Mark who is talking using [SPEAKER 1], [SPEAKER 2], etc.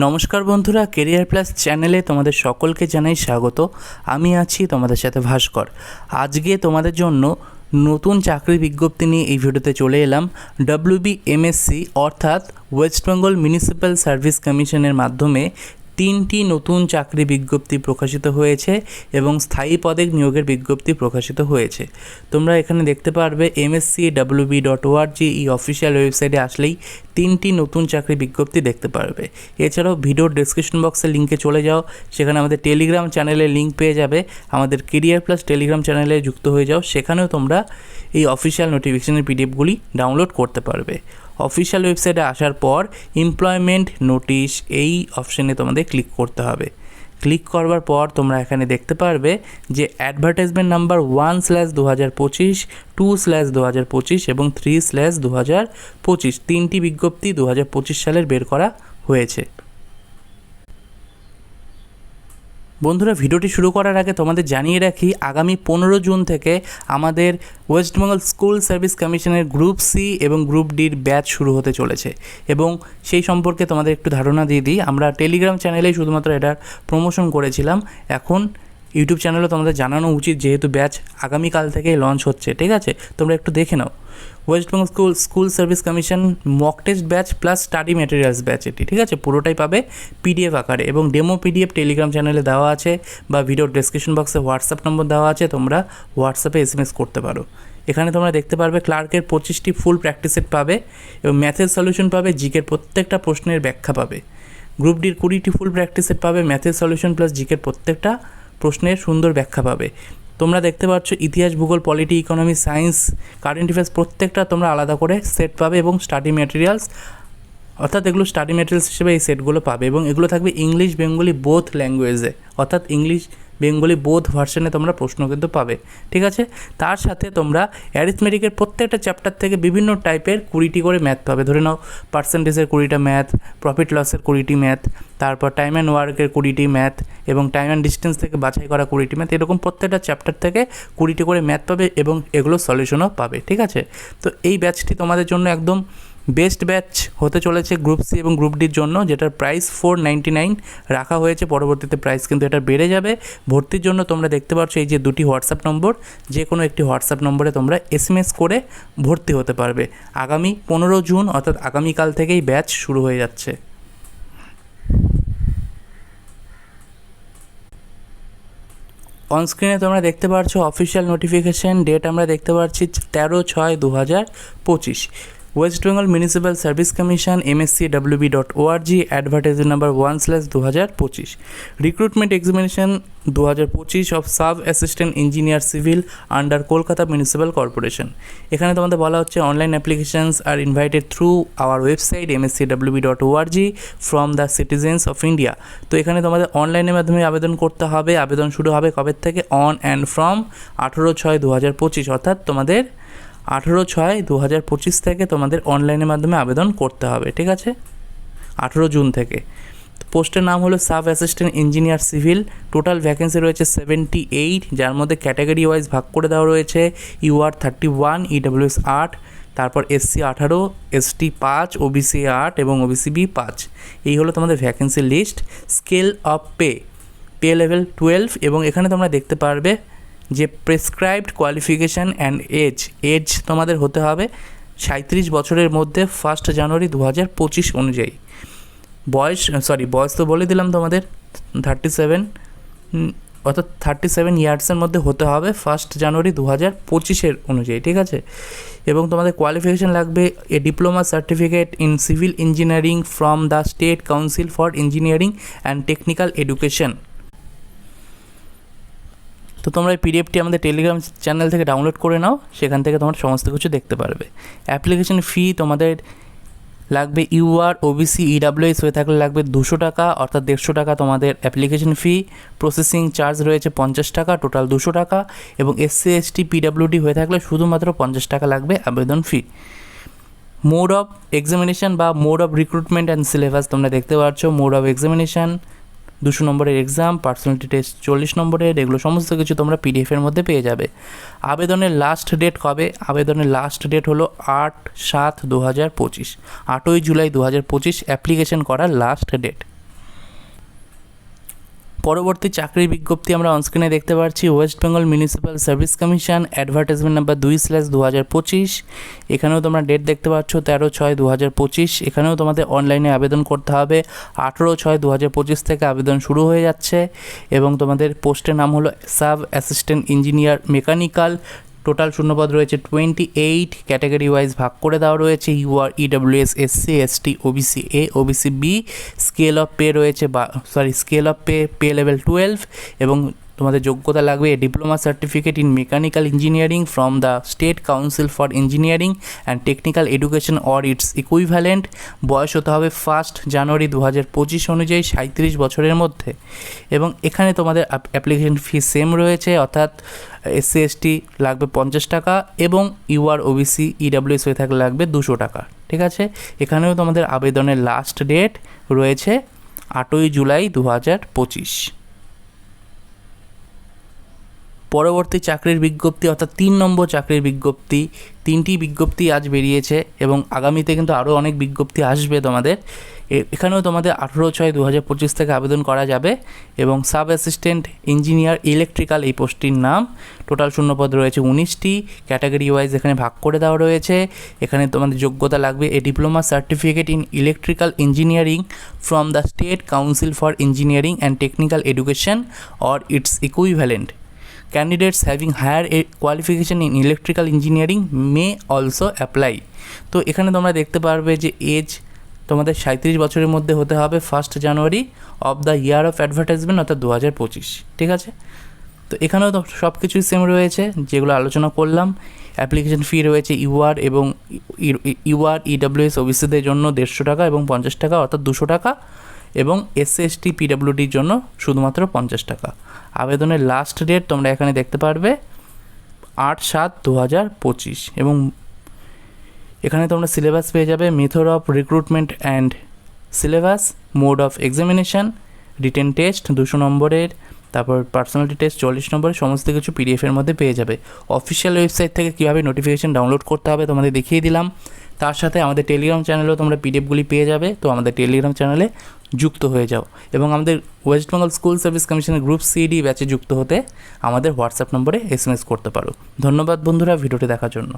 [SPEAKER 1] নমস্কার বন্ধুরা career plus চ্যানেলে তোমাদের সকলকে জানাই স্বাগত। আমি আছি তোমাদের সাথে ভাস্কর। আজকে তোমাদের জন্য নতুন চাকরি বিজ্ঞপ্তি নিয়ে এই ভিডিওতে চলে এলাম। ডব্লিউবিএমএসসি অর্থাৎ ওয়েস্ট বেঙ্গল মিউনিসিপ্যাল সার্ভিস কমিশনের মাধ্যমে তিনটি নতুন চাকরি বিজ্ঞপ্তি প্রকাশিত হয়েছে এবং স্থায়ী পদে নিয়োগের বিজ্ঞপ্তি প্রকাশিত হয়েছে। তোমরা এখানে দেখতে পারবে MSC WB dot O R G এই অফিসিয়াল ওয়েবসাইটে আসলেই তিনটি নতুন চাকরি বিজ্ঞপ্তি দেখতে পারবে। এছাড়াও ভিডিওর ডিসক্রিপশন বক্সের লিঙ্কে চলে যাও, সেখানে আমাদের টেলিগ্রাম চ্যানেলের লিঙ্ক পেয়ে যাবে। আমাদের কেরিয়ার প্লাস টেলিগ্রাম চ্যানেলে যুক্ত হয়ে যাও, সেখানেও তোমরা এই অফিসিয়াল নোটিফিকেশনের পিডিএফগুলি ডাউনলোড করতে পারবে। অফিসিয়াল ওয়েবসাইটে আসার পর এমপ্লয়মেন্ট নোটিশ এই অপশানে তোমাদের ক্লিক করতে হবে। ক্লিক করবার পর তোমরা এখানে দেখতে পারবে যে অ্যাডভার্টাইজমেন্ট নাম্বার ওয়ান স্ল্যাশ দু হাজার পঁচিশ টু স্ল্যাশ দু হাজার পঁচিশ এবং থ্রি স্ল্যাশ দু হাজার পঁচিশ তিনটি বিজ্ঞপ্তি দু হাজার পঁচিশ সালের বের করা হয়েছে। বন্ধুরা, ভিডিওটি শুরু করার আগে তোমাদের জানিয়ে রাখি, আগামী পনেরো জুন থেকে আমাদের ওয়েস্ট বেঙ্গল স্কুল সার্ভিস কমিশনের গ্রুপ সি এবং গ্রুপ ডির ব্যাচ শুরু হতে চলেছে। এবং সেই সম্পর্কে তোমাদের একটু ধারণা দিয়ে দিই, আমরা টেলিগ্রাম চ্যানেলেই শুধুমাত্র এটার প্রমোশন করেছিলাম। এখন ইউটিউব চ্যানেলও তোমাদের জানানো উচিত, যেহেতু ব্যাচ আগামীকাল থেকেই লঞ্চ হচ্ছে, ঠিক আছে? তোমরা একটু দেখে নাও। West Bengal school school service commission mock test batch plus study materials batch এটি, ঠিক আছে? পুরোটাই পাবে পিডিএফ আকারে এবং ডেমো পিডিএফ টেলিগ্রাম চ্যানেলে দেওয়া আছে বা ভিডিও ডিসক্রিপশন বক্সে হোয়াটসঅ্যাপ নম্বর দেওয়া আছে, তোমরা হোয়াটসঅ্যাপে এস এম এস করতে পারো। এখানে তোমরা দেখতে পারবে ক্লার্কের পঁচিশটি ফুল প্র্যাকটিস সেট পাবে এবং ম্যাথের সলিউশন পাবে জিকের প্রত্যেকটা প্রশ্নের ব্যাখ্যা পাবে। গ্রুপ ডির কুড়িটি ফুল প্র্যাকটিস সেট পাবে ম্যাথের সলিউশন প্লাস জিকের প্রত্যেকটা প্রশ্নের সুন্দর ব্যাখ্যা পাবে। তোমরা দেখতে পাচ্ছ ইতিহাস, ভূগোল, polity economy science current affairs প্রত্যেকটা তোমরা আলাদা করে সেট পাবে এবং স্টাডি ম্যাটেরিয়ালস অর্থাৎ এগুলো স্টাডি ম্যাটেরিয়ালস হিসেবে এই সেটগুলো পাবে এবং এগুলো থাকবে ইংলিশ বেঙ্গলি বোথ ল্যাঙ্গুয়েজে অর্থাৎ ইংলিশ বেঙ্গলি বোধ ভার্সনে তোমরা প্রশ্ন কিন্তু পাবে, ঠিক আছে? তার সাথে তোমরা অ্যারিথমেটিকের প্রত্যেকটা চ্যাপ্টার থেকে বিভিন্ন টাইপের কুড়িটি করে ম্যাথ পাবে। ধরে নাও পার্সেন্টেজের কুড়িটা ম্যাথ প্রফিট লসের কুড়িটি ম্যাথ তারপর টাইম অ্যান্ড ওয়ার্কের কুড়িটি ম্যাথ এবং টাইম অ্যান্ড ডিস্টেন্স থেকে বাছাই করা কুড়িটি ম্যাথ এরকম প্রত্যেকটা চ্যাপ্টার থেকে কুড়িটি করে ম্যাথ পাবে এবং এগুলো সলিউশনও পাবে, ঠিক আছে? তো এই ব্যাচটি তোমাদের জন্য একদম বেস্ট ব্যাচ হতে চলেছে গ্রুপ সি এবং গ্রুপ ডির জন্য, যেটার প্রাইস ফোর নাইনটি নাইন রাখা হয়েছে। পরবর্তীতে প্রাইস কিন্তু এটা বেড়ে যাবে। ভর্তির জন্য তোমরা দেখতে পাচ্ছ এই যে দুটি হোয়াটসঅ্যাপ নম্বর যে কোনো একটি হোয়াটসঅ্যাপ নম্বরে তোমরা এস এম এস করে ভর্তি হতে পারবে। আগামী পনেরো জুন, অর্থাৎ আগামীকাল থেকেই ব্যাচ শুরু হয়ে যাচ্ছে। অনস্ক্রিনে তোমরা দেখতে পাচ্ছ অফিসিয়াল নোটিফিকেশান, ডেট আমরা দেখতে পাচ্ছি তেরো ছয় দু হাজার পঁচিশ। West Bengal Municipal Service Commission MSC WB dot org advertiser number one slash দু হাজার পঁচিশ রিক্রুটমেন্ট এক্সামিনেশন দু হাজার পঁচিশ of sub assistant engineer civil under Kolkata Municipal Corporation এখানে তোমাদের বলা হচ্ছে online applications are invited through our website MSC WB dot org from the citizens of India তো এখানে তোমাদের অনলাইনের মাধ্যমে আবেদন করতে হবে। আবেদন শুরু হবে কবে থেকে? অন অ্যান্ড ফ্রম আঠেরো ছয় দু হাজার পঁচিশ। অর্থাৎ তোমাদের আঠেরো ছয় দু হাজার পঁচিশ থেকে তোমাদের অনলাইনের মাধ্যমে আবেদন করতে হবে, ঠিক আছে? আঠেরো জুন থেকে। পোস্টের নাম হলো sub assistant engineer civil. Total vacancy রয়েছে সেভেন্টি এইট যার মধ্যে ক্যাটাগরি ওয়াইজ ভাগ করে দেওয়া রয়েছে। ইউআর থার্টি ওয়ান ইডাব্লিউএস আট তারপর এসসি আঠারো এসটি পাঁচ ওবিসি আট এবং ওবিসি বি পাঁচ। এই হলো তোমাদের vacancy list scale of pay pay level twelve এবং এখানে তোমরা দেখতে পারবে যে prescribed qualification and age age তোমাদের হতে হবে সাঁত্রিশ বছরের মধ্যে ফার্স্ট জানুয়ারি দু হাজার পঁচিশ অনুযায়ী। বয়স সরি বয়স তো বলে দিলাম তোমাদের থার্টি সেভেন অর্থাৎ থার্টি সেভেন ইয়ার্সের মধ্যে হতে হবে ফার্স্ট জানুয়ারি দু হাজার পঁচিশের অনুযায়ী, ঠিক আছে? এবং তোমাদের কোয়ালিফিকেশান লাগবে a diploma certificate in civil engineering from the State Council for Engineering and Technical Education তো তোমরা এই পিডিএফটি আমাদের টেলিগ্রাম চ্যানেল থেকে ডাউনলোড করে নাও, সেখান থেকে তোমরা সমস্ত কিছু দেখতে পারবে। অ্যাপ্লিকেশন ফি তোমাদের লাগবে ইউআর ওবিসি ইডাব্লিউএস হয়ে থাকলে লাগবে দুশো টাকা, অর্থাৎ দেড়শো টাকা তোমাদের অ্যাপ্লিকেশন ফি প্রসেসিং চার্জ রয়েছে পঞ্চাশ টাকা টোটাল দুশো টাকা, এবং এসসি এসটি পিডাব্লিউডি হয়ে থাকলে শুধুমাত্র পঞ্চাশ টাকা লাগবে আবেদন ফি মোড অফ এক্সামিনেশন বা mode of recruitment and syllabus তোমরা দেখতে পাচ্ছ মোড অফ এক্সামিনেশান দুশো নম্বরের এক্সাম পার্সোনালিটি টেস্ট চল্লিশ নম্বরের, এগুলো সমস্ত কিছু তোমরা পিডিএফের মধ্যে পেয়ে যাবে। আবেদনের লাস্ট ডেট কবে? আবেদনের লাস্ট ডেট হলো আট সাত দু হাজার পঁচিশ। আটই জুলাই দু হাজার পঁচিশ অ্যাপ্লিকেশন করার লাস্ট ডেট পরবর্তী চাকরির বিজ্ঞপ্তি আমরা অনস্ক্রিনে দেখতে পাচ্ছি West Bengal Municipal Service Commission advertisement number দুই স্ল্যাশ দু হাজার পঁচিশ। এখানেও তোমরা ডেট দেখতে পাচ্ছ তেরো ছয় দু হাজার পঁচিশ। এখানেও তোমাদের অনলাইনে আবেদন করতে হবে। আঠেরো ছয় দু হাজার পঁচিশ থেকে আবেদন শুরু হয়ে যাচ্ছে এবং তোমাদের পোস্টের নাম হলো sub assistant engineer mechanical total শূন্যপদ রয়েছে টোয়েন্টি এইট ক্যাটাগরি ওয়াইজ ভাগ করে দেওয়া রয়েছে। UR EWS SC ST OBC A OBC B scale of pay রয়েছে বা sorry scale of pay pay level twelve এবং তোমাদের যোগ্যতা লাগবে diploma certificate in mechanical engineering from the State Council for Engineering and Technical Education or its equivalent বয়স হতে হবে first জানুয়ারি দু হাজার পঁচিশ অনুযায়ী সাঁত্রিশ বছরের মধ্যে। এবং এখানে তোমাদের অ্যাপ্লিকেশন ফি সেম রয়েছে, অর্থাৎ এসসি এসটি লাগবে পঞ্চাশ টাকা এবং ইউআর ওবিসি ইডাব্লিউএস হয়ে থাকলে লাগবে দুশো টাকা। ঠিক আছে? এখানেও তোমাদের আবেদনের লাস্ট ডেট রয়েছে আটই জুলাই দু হাজার পঁচিশ। পরবর্তী চাকরির বিজ্ঞপ্তি অর্থাৎ তিন নম্বর চাকরির বিজ্ঞপ্তি, তিনটি বিজ্ঞপ্তি আজ বেরিয়েছে এবং আগামীতে কিন্তু আরও অনেক বিজ্ঞপ্তি আসবে তোমাদের। এখানেও তোমাদের আঠেরো ছয় দু হাজার পঁচিশ থেকে আবেদন করা যাবে এবং সাব অ্যাসিস্ট্যান্ট ইঞ্জিনিয়ার ইলেকট্রিক্যাল এই পোস্টটির নাম। টোটাল শূন্যপদ রয়েছে উনিশটি, ক্যাটাগরি ওয়াইজ এখানে ভাগ করে দেওয়া রয়েছে। এখানে তোমাদের যোগ্যতা লাগবে a diploma certificate in electrical engineering from the State Council for Engineering and Technical Education or its equivalent. Having higher a- qualification in electrical engineering may also apply. তো এখানে তোমরা দেখতে পারবে যে এজ তোমাদের সাঁত্রিশ বছরের মধ্যে হতে হবে first January of the year of advertisement অর্থাৎ দু হাজার পঁচিশ। ঠিক আছে? তো এখানেও তো সব কিছুই সেম রয়েছে, যেগুলো আলোচনা করলাম। অ্যাপ্লিকেশন ফি রয়েছে ইউআর এবং ইউআর ইডাব্লিউএস ওবিসিদের জন্য দেড়শো টাকা এবং পঞ্চাশ টাকা, অর্থাৎ দুশো টাকা এবং এসসি এসটি পিডাব্লিউডির জন্য শুধুমাত্র পঞ্চাশ টাকা। আবেদনের লাস্ট ডেট তোমরা এখানে দেখতে পারবে আট সাত দু হাজার পঁচিশ এবং এখানে তোমরা সিলেবাস পেয়ে যাবে method of recruitment and syllabus mode of examination written test দুশো নম্বরের, তারপর পার্সোনালিটি টেস্ট চল্লিশ নম্বরের, সমস্ত কিছু পিডিএফের মধ্যে পেয়ে যাবে। অফিসিয়াল ওয়েবসাইট থেকে কীভাবে নোটিফিকেশান ডাউনলোড করতে হবে তোমাদের দেখিয়ে দিলাম। তার সাথে আমাদের টেলিগ্রাম চ্যানেলেও তোমরা পিডিএফগুলি পেয়ে যাবে। তো আমাদের টেলিগ্রাম চ্যানেলে যুক্ত হয়ে যাও। এবং আমাদের ওয়েস্ট বেঙ্গল স্কুল সার্ভিস কমিশনের গ্রুপ সিডি ব্যাচে যুক্ত হতে আমাদের হোয়াটসঅ্যাপ নম্বরে এস করতে পারো। ধন্যবাদ বন্ধুরা ভিডিওটি দেখার জন্য।